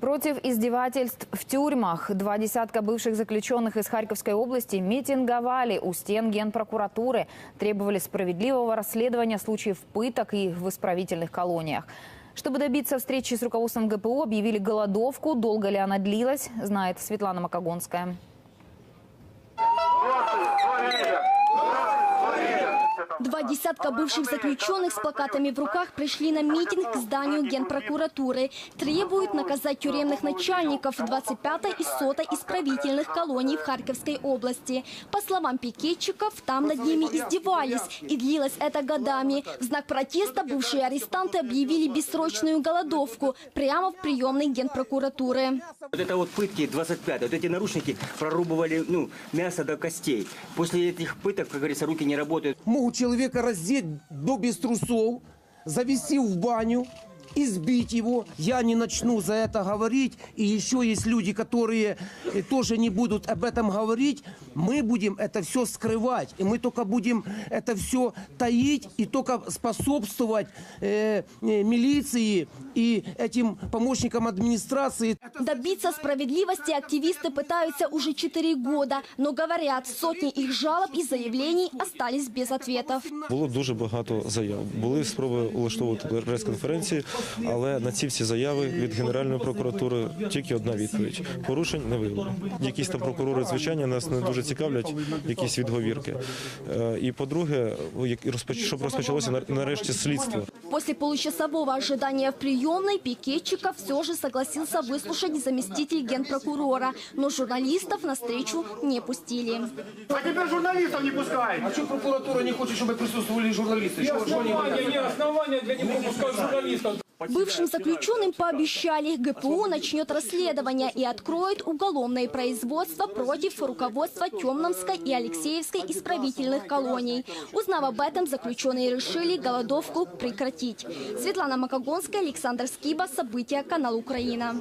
Против издевательств в тюрьмах два десятка бывших заключенных из Харьковской области митинговали у стен Генпрокуратуры, требовали справедливого расследования случаев пыток и в исправительных колониях. Чтобы добиться встречи с руководством ГПУ, объявили голодовку. Долго ли она длилась, знает Светлана Макогонская. Два десятка бывших заключенных с плакатами в руках пришли на митинг к зданию Генпрокуратуры. Требуют наказать тюремных начальников 25-й и 100-й исправительных колоний в Харьковской области. По словам пикетчиков, там над ними издевались. И длилось это годами. В знак протеста бывшие арестанты объявили бессрочную голодовку прямо в приемной Генпрокуратуры. Вот это вот пытки 25, вот эти наручники прорубывали ну, мясо до костей. После этих пыток, как говорится, руки не работают. Могут человека раздеть до без трусов, завести в баню, избить его. Я не начну за это говорить. И еще есть люди, которые э, тоже не будут об этом говорить. Мы будем это все скрывать. И мы только будем это все таить и только способствовать э, э, милиции и этим помощникам администрации. Добиться справедливости активисты пытаются уже 4 года, но говорят, сотни их жалоб и заявлений остались без ответов. Було дуже багато заяв. Були спроби влаштовувати прес-конференції, але на ці всі заяви від Генеральної прокуратури тільки одна відповідь: порушень не виявлено. Якісь там прокурори, звичайно, нас не дуже цікавлять, якісь відговірки. Е, І по-друге, як- розпоч- щоб розпочалося на- нарешті слідство. После получасового ожидания в приемной пикетчиков все же согласился выслушать заместитель генпрокурора, но журналистов на встречу не пустили. А теперь журналистов не пускай. А что прокуратура не хочет, чтобы присутствовали журналисты? Не основания, не основания для непропуска журналистов. Бывшим заключенным пообещали, ГПУ начнет расследование и откроет уголовное производство против руководства Темномской и Алексеевской исправительных колоний. Узнав об этом, заключенные решили голодовку прекратить. Светлана Макогонская, Александр Скиба. События. Канал Украина.